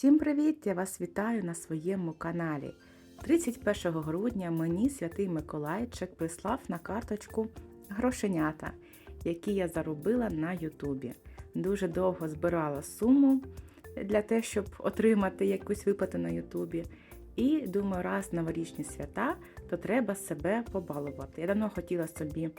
Всім привіт! Я вас вітаю на своєму каналі. 31 грудня мені святий Миколайчик прислав на карточку грошенята, які я заробила на Ютубі. Дуже довго збирала суму для того, щоб отримати якусь виплату на Ютубі. І думаю, раз новорічні свята, то треба себе побалувати. Я давно хотіла собі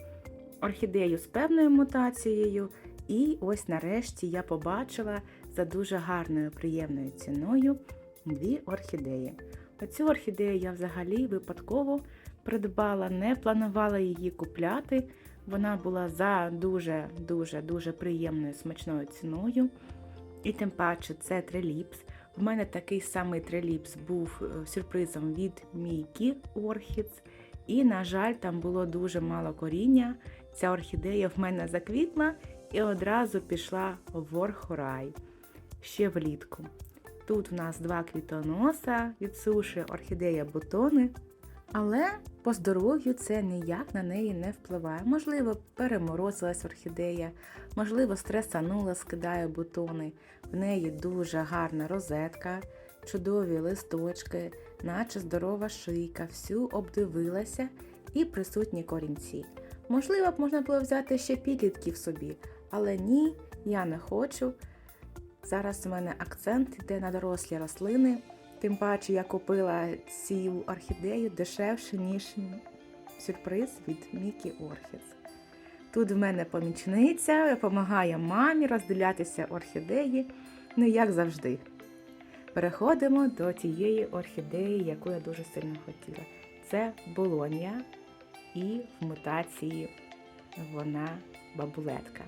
орхідею з певною мутацією, і ось нарешті я побачила за дуже гарною приємною ціною дві орхідеї. Оцю орхідею я взагалі випадково придбала, не планувала її купляти. Вона була за дуже-дуже дуже приємною смачною ціною. І тим паче це триліпс. В мене такий самий триліпс був е, сюрпризом від Мійкі Орхідс. І, на жаль, там було дуже мало коріння. Ця орхідея в мене заквітла і одразу пішла в орхорай ще влітку. Тут в нас два квітоноса від суші орхідея бутони. Але по здоров'ю це ніяк на неї не впливає. Можливо, переморозилась орхідея, можливо, стресанула, скидає бутони. В неї дуже гарна розетка, чудові листочки, наче здорова шийка, всю обдивилася і присутні корінці. Можливо, б можна було взяти ще підлітків собі, але ні, я не хочу. Зараз у мене акцент йде на дорослі рослини. Тим паче я купила цю орхідею дешевше, ніж сюрприз від Мікі Орхідс. Тут в мене помічниця, допомагає мамі розділятися орхідеї, ну як завжди. Переходимо до тієї орхідеї, яку я дуже сильно хотіла. Це болонія і в мутації вона бабулетка.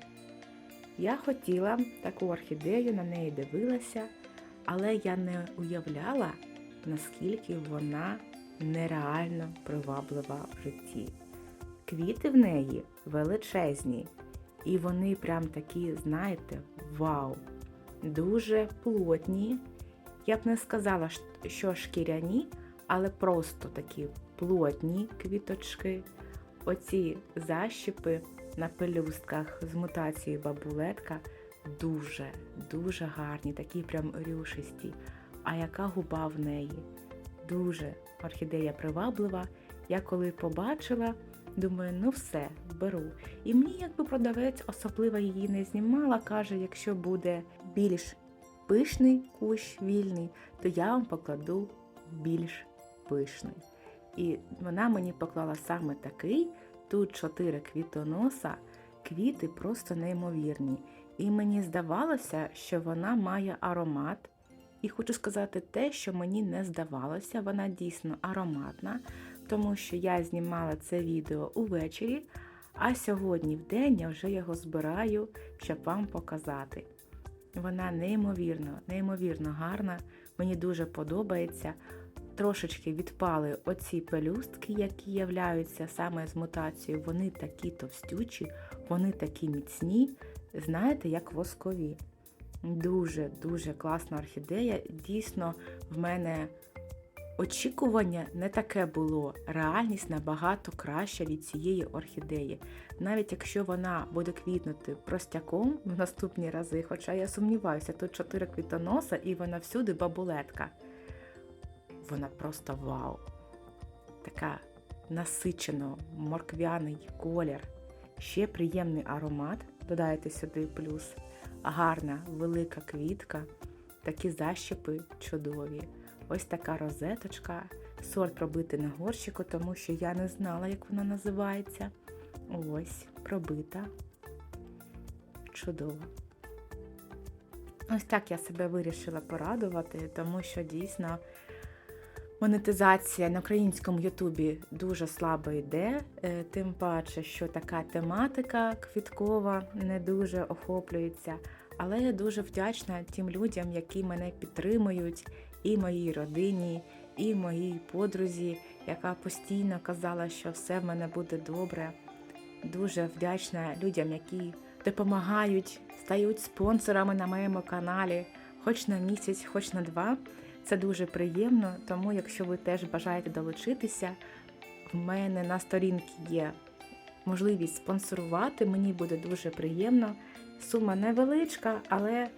Я хотіла таку орхідею, на неї дивилася, але я не уявляла, наскільки вона нереально приваблива в житті. Квіти в неї величезні, і вони прям такі, знаєте, вау, дуже плотні. Я б не сказала, що шкіряні, але просто такі плотні квіточки. Оці защіпи на пелюстках з мутацією бабулетка дуже, дуже гарні, такі прям рюшисті. А яка губа в неї? Дуже орхідея приваблива. Я коли побачила, думаю, ну все, беру. І мені, якби продавець особливо її не знімала, каже, якщо буде більш пишний кущ вільний, то я вам покладу більш пишний. І вона мені поклала саме такий. Тут чотири квітоноса, квіти просто неймовірні. І мені здавалося, що вона має аромат. І хочу сказати те, що мені не здавалося, вона дійсно ароматна, тому що я знімала це відео увечері, а сьогодні в день я вже його збираю, щоб вам показати. Вона неймовірно, неймовірно гарна, мені дуже подобається трошечки відпали оці пелюстки, які являються саме з мутацією, вони такі товстючі, вони такі міцні, знаєте, як воскові. Дуже-дуже класна орхідея. Дійсно, в мене очікування не таке було. Реальність набагато краща від цієї орхідеї. Навіть якщо вона буде квітнути простяком в наступні рази, хоча я сумніваюся, тут чотири квітоноса і вона всюди бабулетка вона просто вау. Така насичено морквяний колір, ще приємний аромат. Додайте сюди плюс гарна велика квітка, такі защіпи чудові. Ось така розеточка. Сорт пробити на горщику, тому що я не знала, як вона називається. Ось, пробита. Чудово. Ось так я себе вирішила порадувати, тому що дійсно монетизація на українському Ютубі дуже слабо йде, е, тим паче, що така тематика квіткова не дуже охоплюється. Але я дуже вдячна тим людям, які мене підтримують, і моїй родині, і моїй подрузі, яка постійно казала, що все в мене буде добре. Дуже вдячна людям, які допомагають, стають спонсорами на моєму каналі, хоч на місяць, хоч на два. Це дуже приємно, тому якщо ви теж бажаєте долучитися, в мене на сторінці є можливість спонсорувати, мені буде дуже приємно. Сума невеличка, але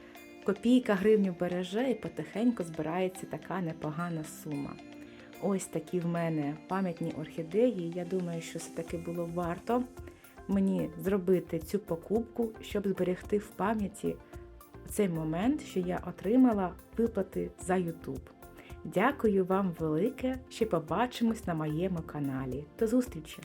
Копійка гривню береже і потихеньку збирається така непогана сума. Ось такі в мене пам'ятні орхідеї. Я думаю, що все-таки було варто мені зробити цю покупку, щоб зберегти в пам'яті цей момент, що я отримала виплати за YouTube. Дякую вам велике, ще побачимось на моєму каналі. До зустрічі!